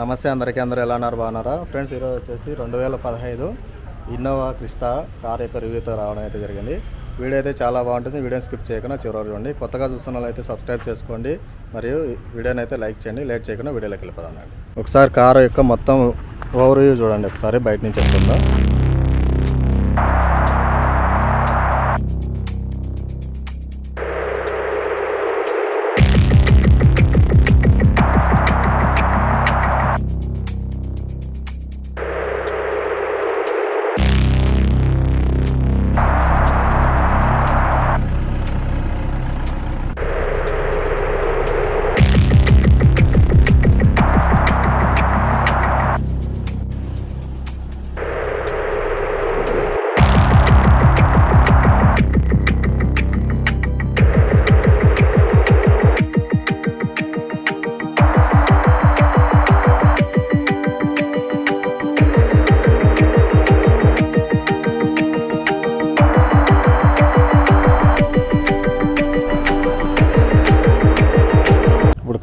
నమస్తే అందరికీ అందరూ ఎలా ఉన్నారు? బాగున్నారా? ఫ్రెండ్స్ ఈరోజు వచ్చేసి రెండు వేల పదహైదు ఇన్నోవా క్రిస్టా కార్ యొక్క రివ్యూతో రావడం అయితే జరిగింది. వీడియో అయితే చాలా బాగుంటుంది. వీడియోని స్కిప్ చేయకుండా చివరి చూడండి. కొత్తగా చూస్తున్న వాళ్ళైతే సబ్స్క్రైబ్ చేసుకోండి. మరియు వీడియోని అయితే లైక్ చేయండి. లేట్ చేయకుండా వీడియోలోకి వెళ్ళిపోదాం ఒకసారి కారు యొక్క మొత్తం ఓవర్ వ్యూ చూడండి. ఒకసారి బయట నుంచి వెళ్తుందా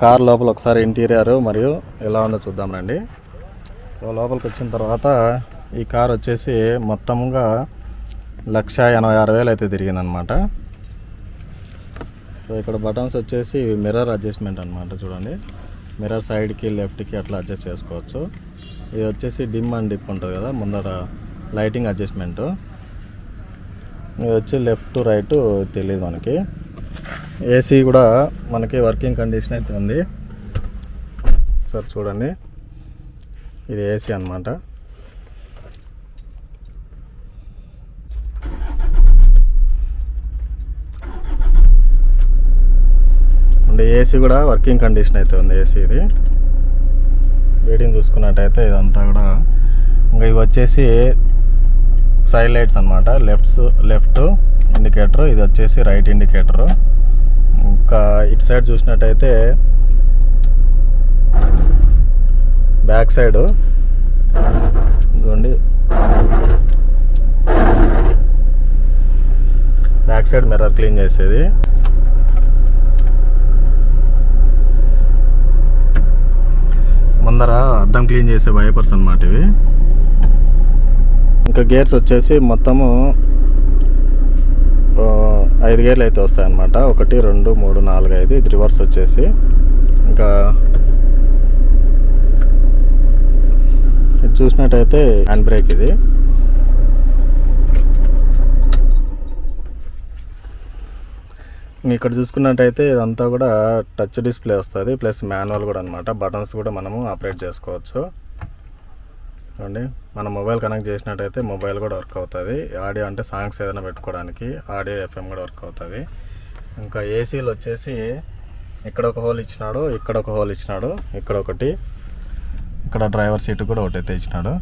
కార్ లోపల ఒకసారి ఇంటీరియర్ మరియు ఎలా ఉందో చూద్దాం రండి. లోపలికి వచ్చిన తర్వాత ఈ కార్ వచ్చేసి మొత్తంగా లక్ష ఎనభై ఆరు వేలు అయితే తిరిగిందనమాట సో ఇక్కడ బటన్స్ వచ్చేసి మిర్రర్ అడ్జస్ట్మెంట్ అనమాట చూడండి. మిర్రర్ సైడ్కి లెఫ్ట్కి అట్లా అడ్జస్ట్ చేసుకోవచ్చు. ఇది వచ్చేసి డిమ్ అండ్ డిప్ ఉంటుంది కదా ముందర లైటింగ్ అడ్జస్ట్మెంట్. ఇది వచ్చి లెఫ్ట్ రైట్ తెలియదు మనకి. ఏసీ కూడా మనకి వర్కింగ్ కండిషన్ అయితే ఉంది. సార్ చూడండి. ఇది ఏసీ అనమాట అంటే ఏసీ కూడా వర్కింగ్ కండిషన్ అయితే ఉంది ఏసీ ఇది. వేడిని చూసుకున్నట్టయితే ఇదంతా కూడా ఇంకా ఇవి వచ్చేసి సైడ్ లైట్స్ అనమాట లెఫ్ట్స్ లెఫ్ట్ ఇండికేటర్ ఇది వచ్చేసి రైట్ ఇండికేటరు. ఇంకా ఇటు సైడ్ చూసినట్టయితే బ్యాక్ సైడ్ చూడండి బ్యాక్ సైడ్ మిర్రర్ క్లీన్ చేసేది. ముందర అద్దం క్లీన్ చేసే వైపర్స్ అనమాట ఇవి. ఇంకా గేర్స్ వచ్చేసి మొత్తము ఐదు గేర్లు అయితే వస్తాయన్నమాట. ఒకటి రెండు మూడు నాలుగు ఐదు ఇది రివర్స్ వచ్చేసి ఇంకా ఇది చూసినట్టయితే హ్యాండ్ బ్రేక్ ఇది. ఇక్కడ చూసుకున్నట్టయితే ఇదంతా కూడా టచ్ డిస్ప్లే వస్తుంది. ప్లస్ మాన్యువల్ కూడా అనమాట బటన్స్ కూడా మనము ఆపరేట్ చేసుకోవచ్చు. అండి మన మొబైల్ కనెక్ట్ చేసినట్టయితే మొబైల్ కూడా వర్క్ అవుతుంది. ఆడియో అంటే సాంగ్స్ ఏదైనా పెట్టుకోవడానికి ఆడియో ఎఫ్ఎం కూడా వర్క్ అవుతుంది. ఇంకా ఏసీలు వచ్చేసి ఇక్కడ ఒక హోల్ ఇచ్చినాడు ఇక్కడ ఒక హోల్ ఇచ్చినాడు ఇక్కడ ఒకటి ఇక్కడ డ్రైవర్ సీట్ కూడా ఒకటి అయితే ఇచ్చినాడు.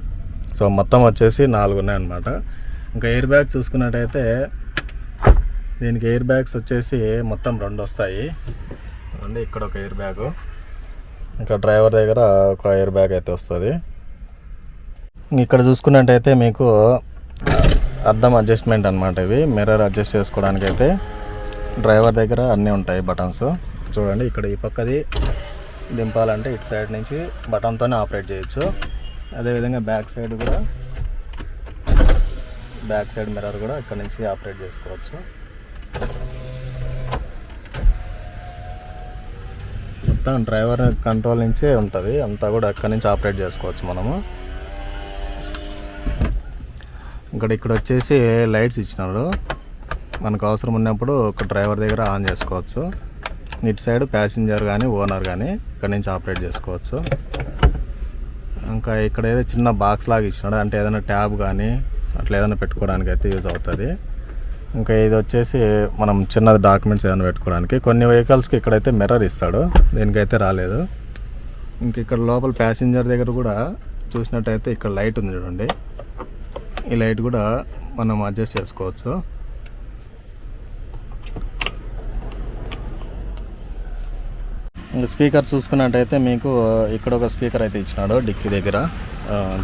సో మొత్తం వచ్చేసి నాలుగు ఉన్నాయన్నమాట. ఇంకా ఎయిర్ బ్యాగ్ చూసుకున్నట్టయితే దీనికి ఎయిర్ బ్యాగ్స్ వచ్చేసి మొత్తం రెండు వస్తాయి. చూడండి ఇక్కడ ఒక ఎయిర్ బ్యాగు. ఇంకా డ్రైవర్ దగ్గర ఒక ఎయిర్ బ్యాగ్ అయితే వస్తుంది. ఇక్కడ చూసుకున్నట్టయితే మీకు అద్దం అడ్జస్ట్మెంట్ అనమాట ఇవి. మిర్రర్ అడ్జస్ట్ చేసుకోవడానికి అయితే డ్రైవర్ దగ్గర అన్నీ ఉంటాయి బటన్స్ చూడండి ఇక్కడ ఈ పక్కది దింపాలంటే ఇటు సైడ్ నుంచి బటన్తోనే ఆపరేట్ చేయొచ్చు. అదేవిధంగా బ్యాక్ సైడ్ కూడా బ్యాక్ సైడ్ మిర్రర్ కూడా ఇక్కడ నుంచి ఆపరేట్ చేసుకోవచ్చు. మొత్తం డ్రైవర్ కంట్రోల్ నుంచే ఉంటుంది. అంతా కూడా అక్కడి నుంచి ఆపరేట్ చేసుకోవచ్చు మనము. ఇక్కడ ఇక్కడ వచ్చేసి లైట్స్ ఇచ్చినారు. మనకు అవసరం ఉన్నప్పుడు ఒక డ్రైవర్ దగ్గర ఆన్ చేసుకోవచ్చు. ఇటు సైడ్ ప్యాసింజర్ కానీ ఓనర్ కానీ ఇక్కడ నుంచి ఆపరేట్ చేసుకోవచ్చు. ఇంకా ఇక్కడ ఏదో చిన్న బాక్స్ లాగా ఇచ్చినాడు. అంటే ఏదైనా ట్యాబ్ కానీ అట్లా ఏదైనా పెట్టుకోవడానికి అయితే యూజ్ అవుతుంది. ఇంకా ఇది వచ్చేసి మనం చిన్నది డాక్యుమెంట్స్ ఏదైనా పెట్టుకోవడానికి. కొన్ని వెహికల్స్కి ఇక్కడైతే మిర్రర్ ఇస్తాడు. దీనికైతే రాలేదు. ఇంక ఇక్కడ లోపల ప్యాసింజర్ దగ్గర కూడా చూసినట్టయితే ఇక్కడ లైట్ ఉంది చూడండి. ఈ లైట్ కూడా మనం అడ్జస్ట్ చేసుకోవచ్చు ఇంకా స్పీకర్ చూసుకున్నట్టయితే మీకు ఇక్కడ ఒక స్పీకర్ అయితే ఇచ్చినాడు డిక్కీ దగ్గర.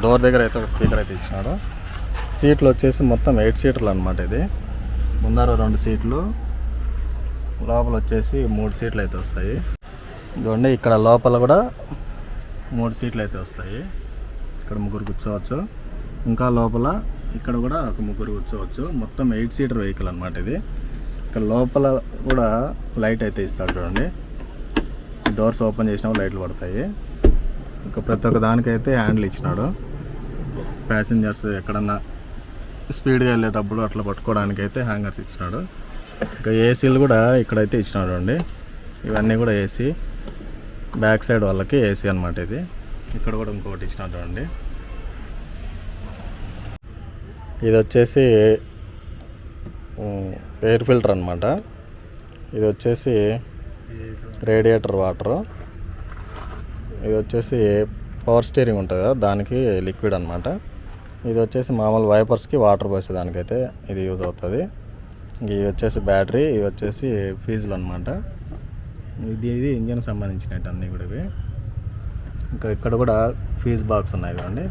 డోర్ దగ్గర అయితే ఒక స్పీకర్ అయితే ఇచ్చినాడు. సీట్లు వచ్చేసి మొత్తం ఎయిట్ సీట్లు అనమాట ఇది. ముందర రెండు సీట్లు లోపల వచ్చేసి మూడు సీట్లు అయితే వస్తాయి. ఇదిగోండి ఇక్కడ లోపల కూడా మూడు సీట్లు అయితే వస్తాయి. ఇక్కడ ముగ్గురు కూర్చోవచ్చు. ఇంకా లోపల ఇక్కడ కూడా ఒక ముగ్గురు కూర్చోవచ్చు. మొత్తం ఎయిట్ సీటర్ వెహికల్ అనమాట ఇది. ఇక్కడ లోపల కూడా లైట్ అయితే ఇస్తాడు చూడండి. డోర్స్ ఓపెన్ చేసినప్పుడు లైట్లు పడతాయి. ఇంకా ప్రతి ఒక్క దానికైతే హ్యాండిల్ ఇచ్చినాడు. ప్యాసింజర్స్ ఎక్కడన్నా స్పీడ్గా వెళ్ళేటప్పుడు అట్లా పట్టుకోవడానికి అయితే హ్యాంగర్స్ ఇచ్చినాడు. ఇంకా ఏసీలు కూడా ఇక్కడైతే ఇచ్చినాడు అండి ఇవన్నీ కూడా ఏసీ. బ్యాక్ సైడ్ వాళ్ళకి ఏసీ అనమాట ఇది. ఇక్కడ కూడా ఇంకొకటి ఇచ్చినాడు చూడండి. ఇది వచ్చేసి ఎయిర్ ఫిల్టర్ అనమాట ఇది వచ్చేసి రేడియేటర్ వాటరు. ఇది వచ్చేసి పవర్ స్టీరింగ్ ఉంటుంది కదా దానికి లిక్విడ్ అనమాట ఇది వచ్చేసి మామూలు వైపర్స్కి వాటర్ పోసే దానికైతే ఇది యూజ్ అవుతుంది. ఇది వచ్చేసి బ్యాటరీ ఇది వచ్చేసి ఫీజులు అనమాట ఇది ఇది ఇంజన్ సంబంధించినట్టు అన్నీ కూడా ఇవి. ఇంకా ఇక్కడ కూడా ఫీజ్ బాక్స్ ఉన్నాయి చూడండి.